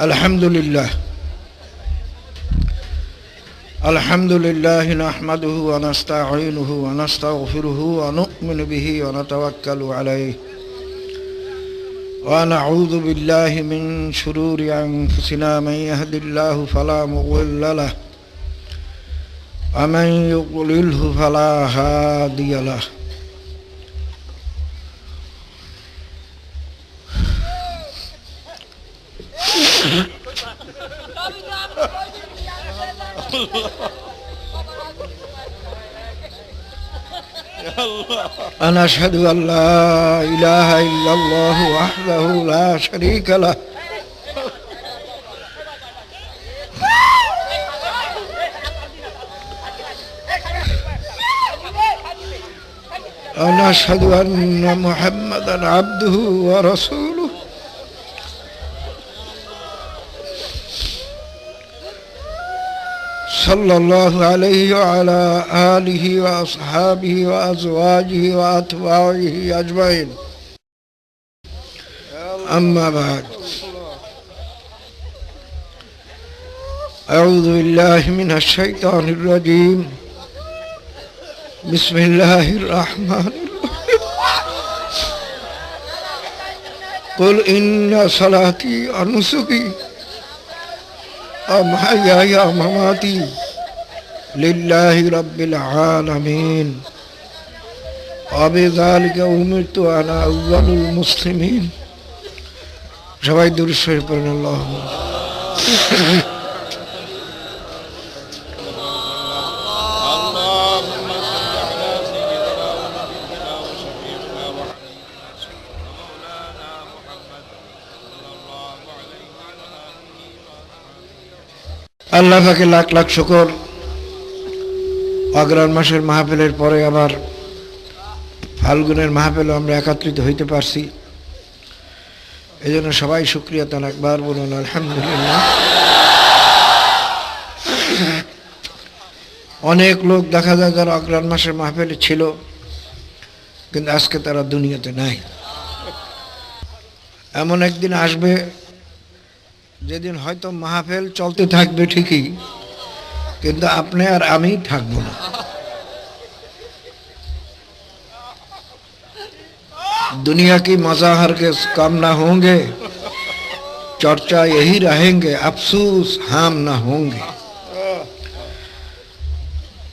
الحمد لله الحمد لله نحمده ونستعينه ونستغفره ونؤمن به ونتوكل عليه ونعوذ بالله من شرور أنفسنا من يهد الله فلا مضل له ومن يضلله فلا هادي له أنا أشهد أن لا إله إلا الله وحده لا شريك له. أنا أشهد أن محمدا عبده ورسوله. صلى الله عليه وعلى آله وأصحابه وأزواجه وأتباعه أجمعين. أما بعد. أعوذ بالله من الشيطان الرجيم. بسم الله الرحمن الرحيم. قل إن صلاتي ونسكي ومحياي ومماتي لله رب العالمين وبذلك أمرت أنا أول المسلمين সবাই দূর শরীফ পড়েন আল্লাহ আল্লাহ পাকে লাখ লাখ শুকর। অগ্রহণ মাসের মাহফিলের পরে আবার ফাল্গুনের মাহফিলও আমরা একত্রিত হইতে পারছি। এই জন্য সবাই শুক্রিয়া তান একবার বলুন, আলহামদুলিল্লাহ। অনেক লোক দেখা যায় যারা অগ্রহণ মাসের মাহফিলে ছিল, কিন্তু আজকে তারা দুনিয়াতে নাই। এমন একদিন আসবে যেদিন হয়তো মাহফিল চলতে থাকবে ঠিকই কিন্তু আপনি আর আমি থাকবো না दुनिया की मजा हर के कम ना होंगे चर्चा यही रहेंगे अफसोस हम ना होंगे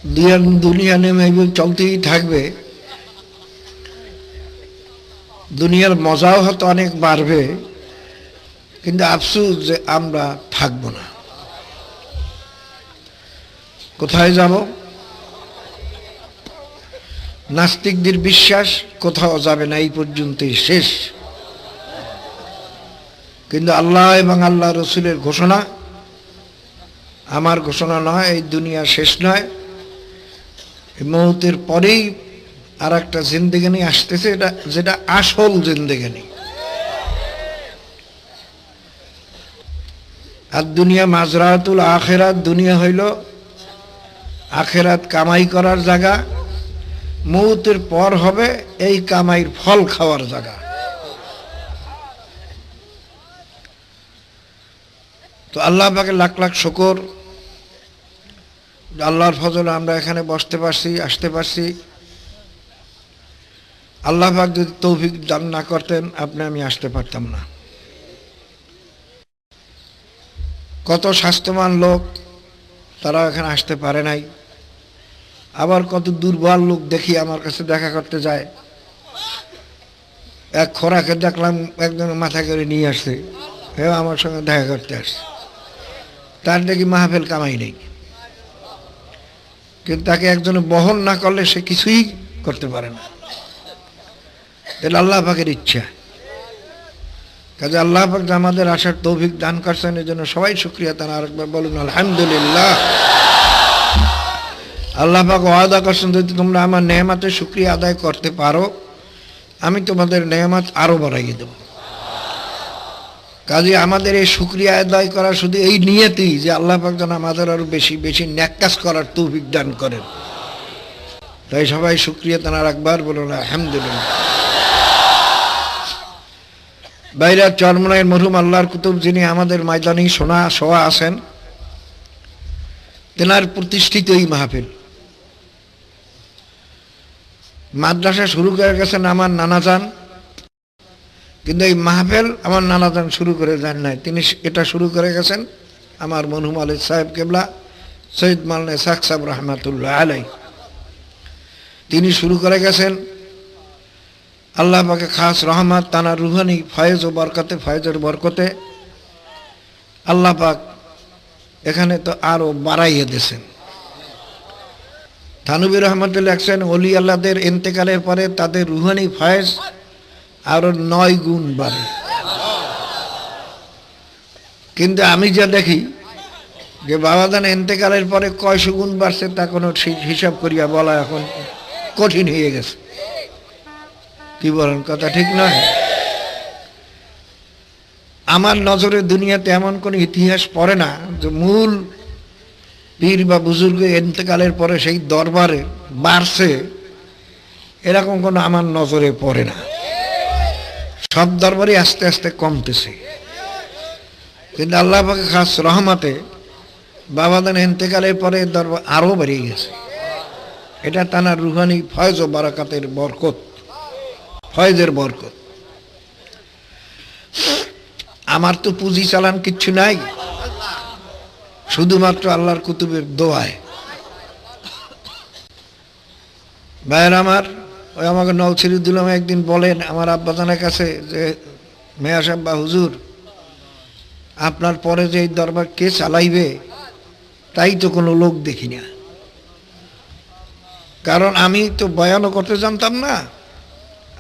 দুনিয়া দুনিয়া নেমে এগুলো চলতেই থাকবে দুনিয়ার মজাও হয়তো অনেক বাড়বে কিন্তু আফসুস যে আমরা থাকব না। কোথায় যাব? নাস্তিকদের বিশ্বাস কোথাও যাবে না, এই পর্যন্তই শেষ। কিন্তু আল্লাহ এবং আল্লাহ রসুলের ঘোষণা, আমার ঘোষণা নয়, এই দুনিয়া শেষ নয়। মুহূর্তের পরেই আর একটা জিন্দেগানি আসতেছে, এটা যেটা আসল জিন্দেগানি আর দুনিয়া মাজরাতুল আখেরাত, দুনিয়া হইল আখেরাত কামাই করার জায়গা। মৌতের পর হবে এই কামাইয়ের ফল খাওয়ার জায়গা। তো আল্লাহ পাকে লাখ লাখ শকর। আল্লাহর ফজলে আমরা এখানে বসতে পারছি, আসতে পারছি। আল্লাহ পাক যদি তৌফিক দান না করতেন, আপনি আমি আসতে পারতাম না। কত স্বাস্থ্যবান লোক তারা এখানে আসতে পারে নাই। আবার কত দুর্বল লোক দেখি আমার কাছে দেখা করতে যায়। এক খোরাকে দেখলাম একজন মাথা করে নিয়ে আসছে। হেও আমার সঙ্গে দেখা করতে আসছে। তার দেখি মাহফিল কামাই নেই। কিন্তু তাকে একজনে বহন না করলে সে কিছুই করতে পারে না। এটা আল্লাহ পাকের ইচ্ছা। কাজে আল্লাহ পাক আমাদের আসার তৌফিক দান করছেন, এই জন্য সবাই শুক্রিয়া তারা আরেকবার বলুন, আলহামদুলিল্লাহ। আল্লাহ পাক ওয়াদা করছেন যদি তোমরা আমার নেহমাতে শুক্রিয়া আদায় করতে পারো, আমি তোমাদের নেয়ামাত আরও বাড়াইয়ে দেব। কাজে আমাদের এই শুক্রিয়া আদায় করা শুধু এই নিয়েতেই যে আল্লাহ পাক যেন আমাদের আরও বেশি বেশি ন্যাক্কাস করার তৌফিক দান করেন। তাই সবাই শুক্রিয়া তারা একবার বলুন, আলহামদুলিল্লাহ। বাইরা চরমনায়ের মরহুম আল্লাহর কুতুব যিনি আমাদের ময়দানি সোনা, সোয়া আছেন, তেনার প্রতিষ্ঠিত এই মাহফিল। মাদ্রাসা শুরু করে গেছেন আমার নানাজান কিন্তু এই মাহফিল আমার নানাজান শুরু করে যান নাই। তিনি এটা শুরু করে গেছেন আমার মনহুম আলী সাহেব কেবলা, সৈয়দ মালনে সাক সাহেব রহমাতুল্লাহ আলাই তিনি শুরু করে গেছেন আল্লাহ পাকে খাস রহমত, তানা রুহানি ফয়েজ ও বরকতে, ফয়েজের বরকতে আল্লাহ পাক এখানে তো আরও বাড়াইয়ে দিয়েছেন। থানুবির রহমতুল্লাহ লেখছেন অলি আল্লাহদের ইন্তেকালের পরে তাদের রুহানি ফয়েজ আরও নয় গুণ বাড়ে। কিন্তু আমি যা দেখি যে বাবাদান এন্তেকালের পরে কয়শো গুণ বাড়ছে তা কোনো ঠিক হিসাব করিয়া বলা এখন কঠিন হয়ে গেছে। কি বলেন, কথা ঠিক নয়। আমার নজরে দুনিয়াতে এমন কোনো ইতিহাস পড়ে না যে মূল পীর বা বুজুর্গ এন্তেকালের পরে সেই দরবারে বাড়ছে। এরকম কোনো আমার নজরে পড়ে না। সব দরবারই আস্তে আস্তে কমতেছে। কিন্তু আল্লাহ খাস রহমাতে বাবাদান এন্তেকালের পরে দরবার আরও বেড়ে গেছে। এটা তানার রুহানি ফয়জ ও বারাকাতের বরকত। ফয়েজের বরকত। আমার তো পুঁজি চালান কিচ্ছু নাই। শুধুমাত্র আল্লাহর কুতুবের দোয়ায়। ভাইয়ের আমার, ওই আমাকে নৌছিরুদ্দুলাম একদিন বলেন, আমার আব্বাজানের কাছে যে, মেয়া সাহেব বা হুজুর, আপনার পরে যে এই দরবার কে চালাইবে, তাই তো কোনো লোক দেখি না। কারণ আমি তো বয়ানও করতে জানতাম না।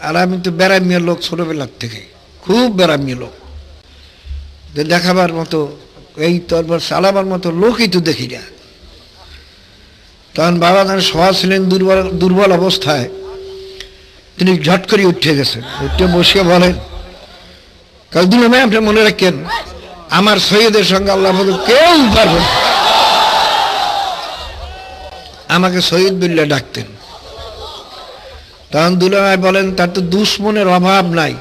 আর আমি তো বেড়ামিয়া লোক ছোটবেলার থেকে, খুব বেড়ামিয়া লোক। দেখাবার মতো, এই দরবার চালাবার মতো লোকই তো দেখি না। তখন বাবা তার সভা ছিলেন দুর্বল দুর্বল অবস্থায়। তিনি ঝট করে উঠে গেছেন। উঠে বসে বলেন কালদিন ভাই আপনি মনে রাখেন, আমার সৈয়দের সঙ্গে আল্লাহ কেউ পারবে না। আমাকে সৈয়দ বিল্লা ডাকতেন। তখন দুলাভাই বলেন, তার তো দুশ্মনের অভাব নাই।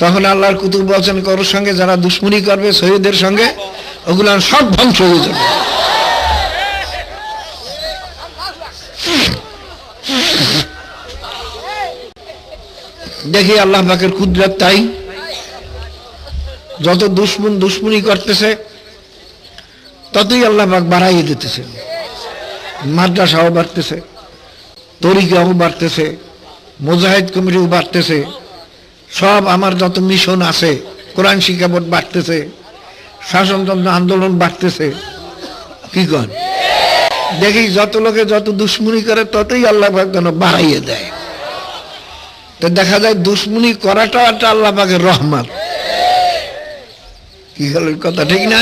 তখন আল্লাহর কুতুব বলছেন, কারোর সঙ্গে যারা দুশ্মনী করবে শহীদের সঙ্গে, ওগুলো সব ধ্বংস হয়ে যাবে। দেখি আল্লাহ পাকের কুদরত তাই। যত দুশ্মন দুশ্মনী করতেছে, ততই আল্লাহ পাক বাড়াইয়ে দিতেছে। মাদ্রাসাও বাড়তেছে। তরিকাও বাড়তেছে, মোজাহিদ কমিটিও বাড়তেছে, সব আমার যত মিশন আছে, কোরআন শিক্ষা বোর্ড বাড়তেছে, শাসনতন্ত্র আন্দোলন বাড়তেছে। কি কন? দেখি যত লোকে যত দুশ্মনী করে, ততই আল্লাহ যেন বাড়াইয়ে দেয়। তো দেখা যায় দুশ্মনী করাটা একটা আল্লাহ রহমান কি হল কথা, ঠিক না?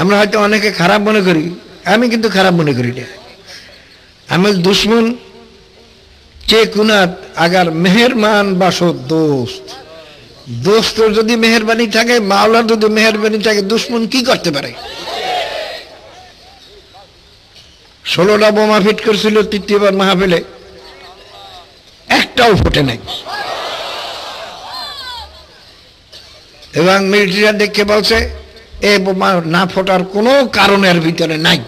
আমরা হয়তো অনেকে খারাপ মনে করি, আমি কিন্তু খারাপ মনে করি না। আমি দুশ্মন চে কুনাত আগার মেহেরমান বাসো দোস্ত। দোস্তর যদি মেহরবানি থাকে, মাওলার যদি মেহরবানি থাকে, দুশ্মন কি করতে পারে? ষোলোটা বোমা ফিট করেছিল তৃতীয়বার মাহফিলে, একটাও ফোটে নাই। এবং মিলিটারিরা দেখে বলছে, এ বোমা না ফোটার কোনো কারণের ভিতরে নাই।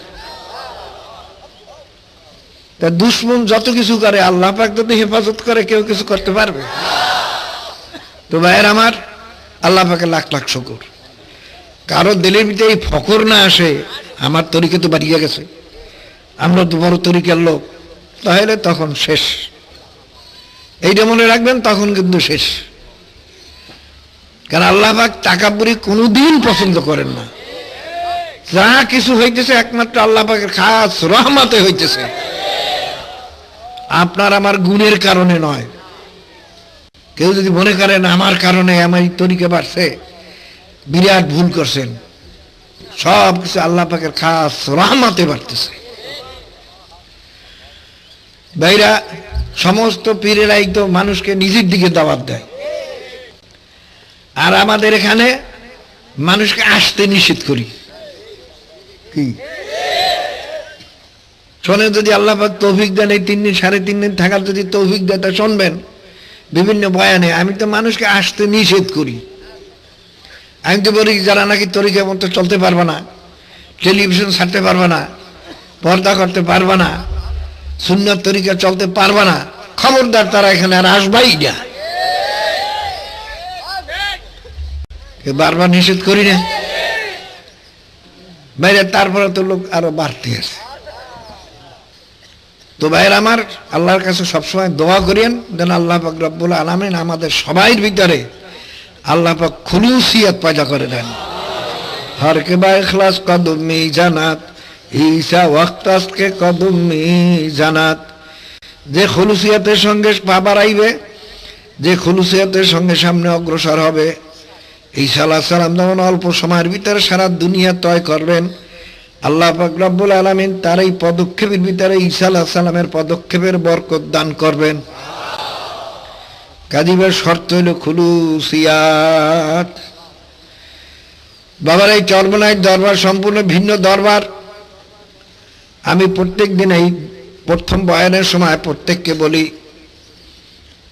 তা দুশ্মন যত কিছু করে, আল্লাহ পাক যদি হেফাজত করে, কেউ কিছু করতে পারবে? তো ভাইয়ের আমার, আল্লাহ পাকে লাখ লাখ শকুর। কারও দিলের ভিতরে এই ফকর না আসে, আমার তরিকে তো বাড়িয়ে গেছে। আমরা তো বড় তরিকার লোক, তাহলে তখন শেষ। এইটা মনে রাখবেন, তখন কিন্তু শেষ। কারণ আল্লাহ পাক টাকাপুরি কোনোদিন পছন্দ করেন না। যা কিছু হইতেছে একমাত্র আল্লাহ পাকের খাস রহমাতে হইতেছে। আপনার আমার গুণের কারণে নয়। কেউ যদি মনে করেন আমার কারণে আমার তরিকে বাড়ছে, বিরাট ভুল করছেন, সব কিছু আল্লাহ পাকের খাস রহমাতে বাড়তেছে। ভাইরা, সমস্ত পীরেরাই তো মানুষকে নিজের দিকে দাওয়াত দেয়। আর আমাদের এখানে মানুষকে আসতে নিষেধ করি। কি? শোনে যদি আল্লাহাক তৌফিক দেন, এই তিন দিন, সাড়ে তিন দিন থাকার যদি তৌফিক দেয়, তা শুনবেন। বিভিন্ন বয়ানে, আমি তো মানুষকে আসতে নিষেধ করি। আমি তো বলি, যারা নাকি তরিকা মতো চলতে পারবে না, টেলিভিশন ছাড়তে পারবে না, পর্দা করতে পারবে না, সুন্নত তরিকা চলতে পারবে না, খবরদার তারা এখানে আর আসবাই না। বারবার নিষেধ করি না। বাইরে তারপরে তো লোক আরও বাড়তে আছে। তো ভাইয়ের আমার আল্লাহর কাছে সবসময় দোয়া করিয়েন, যেন আল্লাহ পাক রব্বুল আলমিন আমাদের সবাইয়ের ভিতরে আল্লাহ খুলুসিয়ত পয়দা করে দেন। হর কে বা ইখলাস কদমি জানাত ঈসা ওয়াক্তাস কে কদমি জানাত যে খুলুসিয়াতের সঙ্গে পা বাড়াইবে যে খুলুসিয়াতের সঙ্গে সামনে অগ্রসর হবে ঈসা আলাহ সালাম যেমন অল্প সময়ের ভিতরে সারা দুনিয়া তয় করবেন, আল্লাহ রব্বুল আলমিন তার এই পদক্ষেপের ভিতরে ঈসা আলাহ সালামের পদক্ষেপের বরকত দান করবেন। কাদিবের শর্ত হইল খুলুসিয়াত। বাবার এই চর্মনায় দরবার সম্পূর্ণ ভিন্ন দরবার। আমি প্রত্যেক দিন এই প্রথম বয়ানের সময় প্রত্যেককে বলি,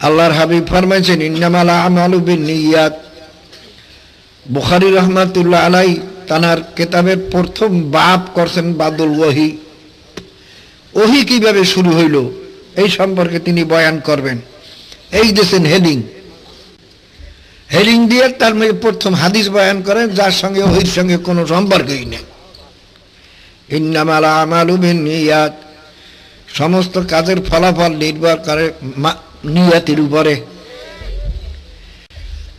আল্লাহর হাবিব ফরমাইছেন, ইন্নামালা আমালু বিন নিয়াত। বুখারি রহমাতুল্লাহ আলাই তানার কেতাবের প্রথম বাপ করছেন বাদুল ওহি। ওহি কীভাবে শুরু হইল এই সম্পর্কে তিনি বয়ান করবেন। এই দেশেন হেডিং। হেডিং দিয়ে তার প্রথম হাদিস বয়ান করেন যার সঙ্গে ওহির সঙ্গে কোনো সম্পর্কই নেই। ইন্নামালা আমালু নিয়াত সমস্ত কাজের ফলাফল নির্ভর করে নিয়াতের উপরে।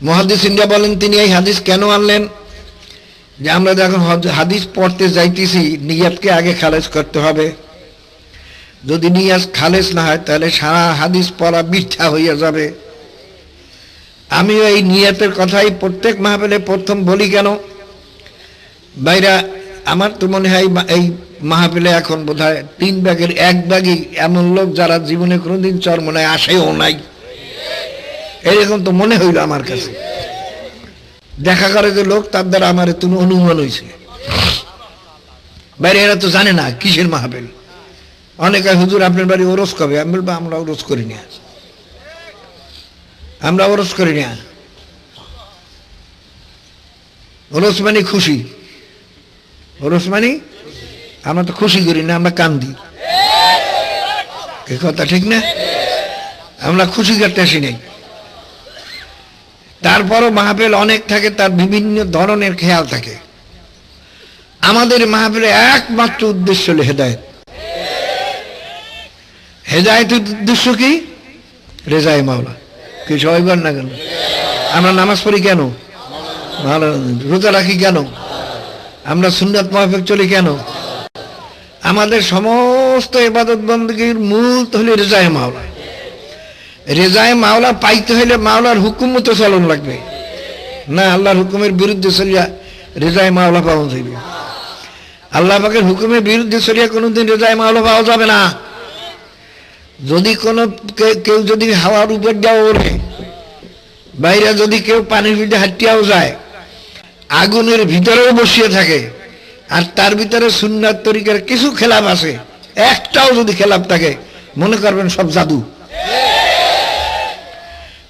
মহাদিস ইন্ডিয়া বলেন, তিনি এই হাদিস কেন আনলেন? যে আমরা যখন হাদিস পড়তে যাইতেছি, নিয়াতকে আগে খালেজ করতে হবে। যদি নিয়াজ খালেজ না হয়, তাহলে সারা হাদিস পড়া মিথ্যা হইয়া যাবে। আমিও এই নিয়াতের কথাই প্রত্যেক মাহফিলে প্রথম বলি কেন? বাইরা আমার তো মনে হয় এই মাহফিলে এখন বোধ তিন ব্যাগের এক ব্যাগই এমন লোক যারা জীবনে কোনোদিন চরমনায় আসেও নাই। এরকম তো মনে হইল আমার কাছে। দেখা করে যে লোক, তার দ্বারা আমার তুমি অনুমান হয়েছে বাইরে এরা তো জানে না কিসের মাহফিল। অনেকে হুজুর, আপনার বাড়ি ওরস কবে? আমি বলব, আমরা ওরস করি না আমরা ওরস করি না ওরস মানে খুশি। ওরস মানে আমরা তো খুশি করি না, আমরা কান্দি। এ কথা ঠিক না? আমরা খুশি করতে আসি নাই। তারপরও মাহফিল অনেক থাকে, তার বিভিন্ন ধরনের খেয়াল থাকে। আমাদের মাহফিলে একমাত্র উদ্দেশ্য হলো হেদায়ত। হেদায়তের উদ্দেশ্য কি? রেজায় মাওলা। কি সবাই না কেন? আমরা নামাজ পড়ি কেন? ভালো, রোজা রাখি কেন? আমরা সুন্নাত মাহফিক চলি কেন? আমাদের সমস্ত এবাদত বন্দীর মূল হলো রেজায় মাওলা। রেজায় মাওলা পাইতে হইলে মাওলার হুকুম মতো চলন লাগবে। না, আল্লাহর হুকুমের বিরুদ্ধে চলিয়া রেজায় মাওলা পাওয়া যাবে আল্লাহ পাকের হুকুমের বিরুদ্ধে চলিয়া কোনোদিন রেজায় মাওলা পাওয়া যাবে না। যদি কোনো কেউ যদি হাওয়ার উপর দেওয়া ওঠে বাইরে যদি কেউ পানির ভিতরে হাঁটিয়াও যায়, আগুনের ভিতরেও বসিয়ে থাকে, আর তার ভিতরে সুন্নাত তরিকার কিছু খেলাপ আছে, একটাও যদি খেলাপ থাকে, মনে করবেন সব জাদু।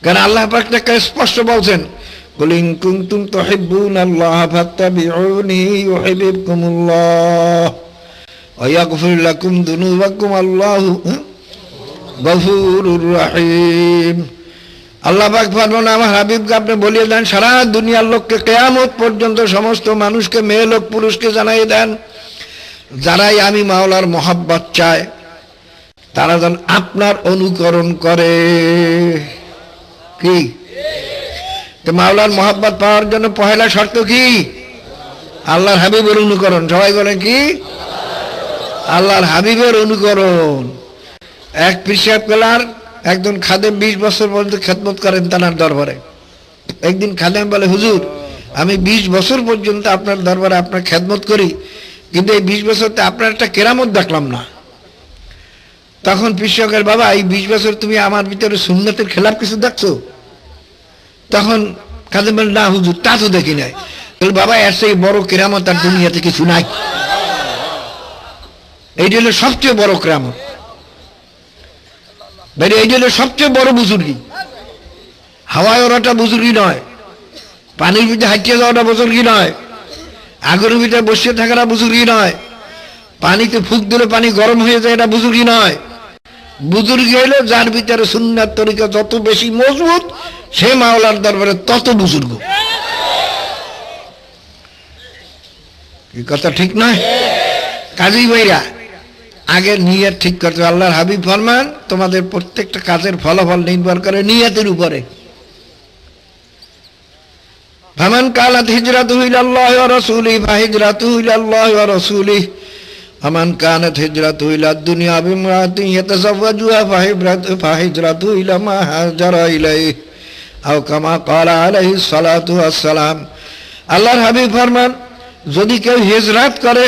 কারণ আল্লাহ পাকটাকে স্পষ্ট বলছেন? কুমতুম তো আল্লাহ ভাত্তা বাকুম আল্লাহ রাহিম। আমার হাবিবকে আপনি বলিয়ে দেন, সারা দুনিয়ার লোককে কেয়ামত পর্যন্ত সমস্ত মানুষকে, মেয়ে লোক, পুরুষকে জানাই দেন। যারাই আমি মাওলার মহাব্বত চায়, তারা যেন আপনার অনুকরণ করে। কি? তো মাওলার মহাব্বত পাওয়ার জন্য পহেলা শর্ত কি? আল্লাহর হাবিবের অনুকরণ। সবাই বলেন কি? আল্লাহর হাবিবের অনুকরণ। এক পিসাব কেলার একজন খাদেম বিশ বছর পর্যন্ত খেদমত করেন তানার দরবারে। একদিন খাদেম বলে, হুজুর, আমি বিশ বছর পর্যন্ত আপনার দরবারে আপনার খেদমত করি, কিন্তু এই বিশ বছরতে আপনার একটা কেরামত দেখলাম না। তখন পিসকের বাবা, এই বিশ বছর তুমি আমার ভিতরে সুন্নতের খেলাপ কিছু দেখছ? তখন খাদেম বলে না হুজুর, তা তো দেখি নাই। বাবা, এর সেই বড় কেরামত আর দুনিয়াতে কিছু নাই। এইটা হলো সবচেয়ে বড় কেরামত। বাইরে এই হলো সবচেয়ে বড় বুজুর্গি। হাওয়ায় ওরাটা বুজুর্গি নয়, পানির ভিতরে হাঁটিয়ে যাওয়াটা বুজুর্গি নয় আগুনের ভিতরে বসিয়ে থাকাটা বুজুর্গি নয়। পানিতে ফুক দিলে পানি গরম হয়ে যায়, এটা বুজুর্গি নয়। বুজুর্গি হইল যার ভিতরে সুন্নার তরিকা যত বেশি মজবুত, সে মাওলার দরবারে তত বুজুর্গ। এই কথা ঠিক নয়? কাজী ভাইরা আগে নিয়ত ঠিক করতে হবে। আল্লাহর হাবিব ফরমান, তোমাদের প্রত্যেকটা কাজের ফলাফল নির্ভর করে নিয়তের উপরে। ফামান কালাত হিজরাত হইল ওয়া রাসূলি ফাহিজরাতু ইলাল্লাহি ওয়া রাসূলি কানাত হিজরাতু ইলা দুনিয়া বিমরাতিন ইয়াতাযাওয়াজুহা ফাহিজরাতু ফাহিজরাতু ইলা মা হাজারা ইলাইহি আও কামা ক্বালা আলাইহিস সালাতু ওয়াসসালাম আল্লাহর হাবিব ফরমান, যদি কেউ হিজরাত করে,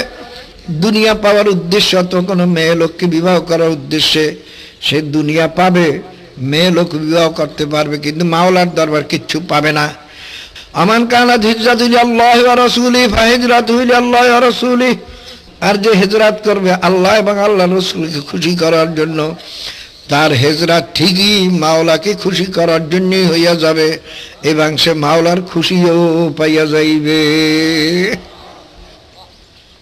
দুনিয়া পাওয়ার উদ্দেশ্য তো কোনো মেয়ে লোককে বিবাহ করার উদ্দেশ্যে সে দুনিয়া পাবে, মেয়ে লোক বিবাহ করতে পারবে, কিন্তু মাওলার দরবার কিচ্ছু পাবে না। আমান কানাত হিজরাত আল্লাহ রসুলি ফাহিজরাত আল্লাহ রসুলি আর যে হেজরাত করবে আল্লাহ এবং আল্লাহ রসুলকে খুশি করার জন্য, তার হেজরাত ঠিকই মাওলাকে খুশি করার জন্যই হইয়া যাবে এবং সে মাওলার খুশিও পাইয়া যাইবে।